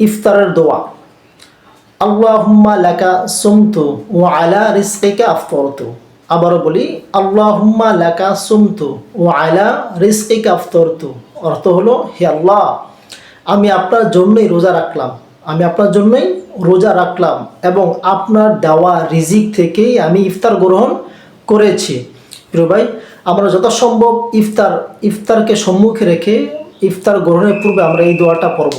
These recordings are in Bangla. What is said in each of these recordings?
ইফতারের দোয়া। আল্লাহুম্মা লাকা সুমতু ও আলা রিস্কিকা আফতরতু। আবারও বলি, আল্লাহুম্মা লাকা সুমতু ও আলা রিস্কিকা আফতরতু। অর্থ হলো, হে আল্লাহ, আমি আপনার জন্যই রোজা রাখলাম। আমি আপনার জন্যই রোজা রাখলাম এবং আপনার দেওয়া রিজিক থেকেই আমি ইফতার গ্রহণ করেছি। প্রিয় ভাই, আমরা যথাসম্ভব ইফতার, ইফতারকে সম্মুখে রেখে ইফতার গ্রহণের পূর্বে আমরা এই দোয়াটা পড়ব।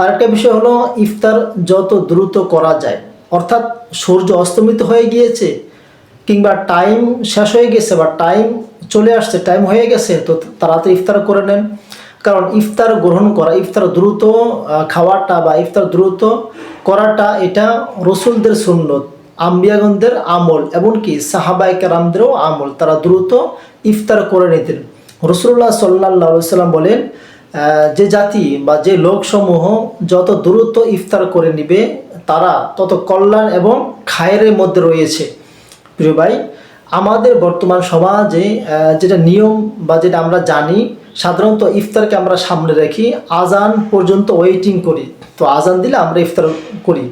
আরেকটা বিষয় হলো, ইফতার যত দ্রুত করা যায়, অর্থাৎ সূর্য অস্তমিত হয়ে গিয়েছে, কিংবা টাইম শেষ হয়ে গেছে বা টাইম চলে আসছে টাইম হয়ে গেছে, তো তাড়াতাড়ি ইফতার করে নেন। কারণ ইফতার গ্রহণ করা, ইফতার দ্রুত খাওয়াটা বা ইফতার দ্রুত করাটা এটা রসুলদের সুন্নত, আম্বিয়াগণদের আমল, এমনকি সাহাবাই কারামদেরও আমল। তারা দ্রুত ইফতার করে নিতেন। রসুল্লাহ সাল্লাহ সাল্লাম বলেন যে জাতি বা যে লোকসমূহ যত দ্রুত ইফতার করে নিবে, তারা তত কল্যাণ এবং খায়ের মধ্যে রয়েছে। প্রিয় ভাই, আমাদের বর্তমান সমাজে যেটা নিয়ম বা যেটা আমরা জানি, সাধারণত ইফতারকে আমরা সামনে রাখি, আজান পর্যন্ত ওয়েটিং করি। তো আজান দিলে আমরা ইফতার করি।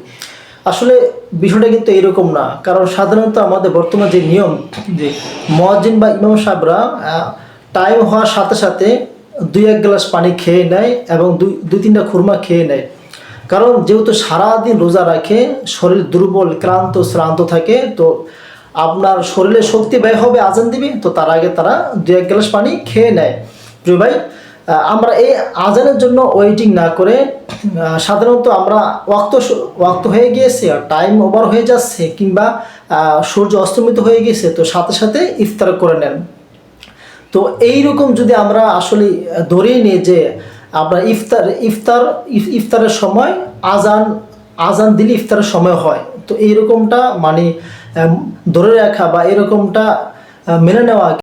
আসলে বিষয়টা কিন্তু এরকম না, কারণ সাধারণত আমাদের বর্তমান যে নিয়ম, যে মহাজিন বা ইমাম সাহেবরা টাইম হওয়ার সাথে সাথে দুই এক গ্লাস পানি খেয়ে নেয় এবং দুই দুই তিনটা খুরমা খেয়ে নেয়। কারণ যেহেতু সারাদিন রোজা রাখে, শরীর দুর্বল, ক্লান্ত, শ্রান্ত থাকে, তো আপনার শরীরে শক্তি ব্যয় হবে আজান দিবে, তো তার আগে তারা দু এক গ্লাস পানি খেয়ে নেয়। প্রিয় ভাই আমরা এই আজানের জন্য ওয়েটিং না করে সাধারণত আমরা ওয়াক্ত ওয়াক্ত হয়ে গিয়েছে আর টাইম ওভার হয়ে যাচ্ছে কিংবা সূর্য অস্তমিত হয়ে গেছে তো সাথে সাথে ইফতার করে নেন। তো এই রকম যদি আমরা আসলে ধরেই নিই যে আমরা ইফতার ইফতার, ইফ- ইফতারের সময় আজান আজান দিলে ইফতারের সময় হয়। তো এইরকমটা মানে ধরে রাখা বা এরকমটা মেনে নেওয়া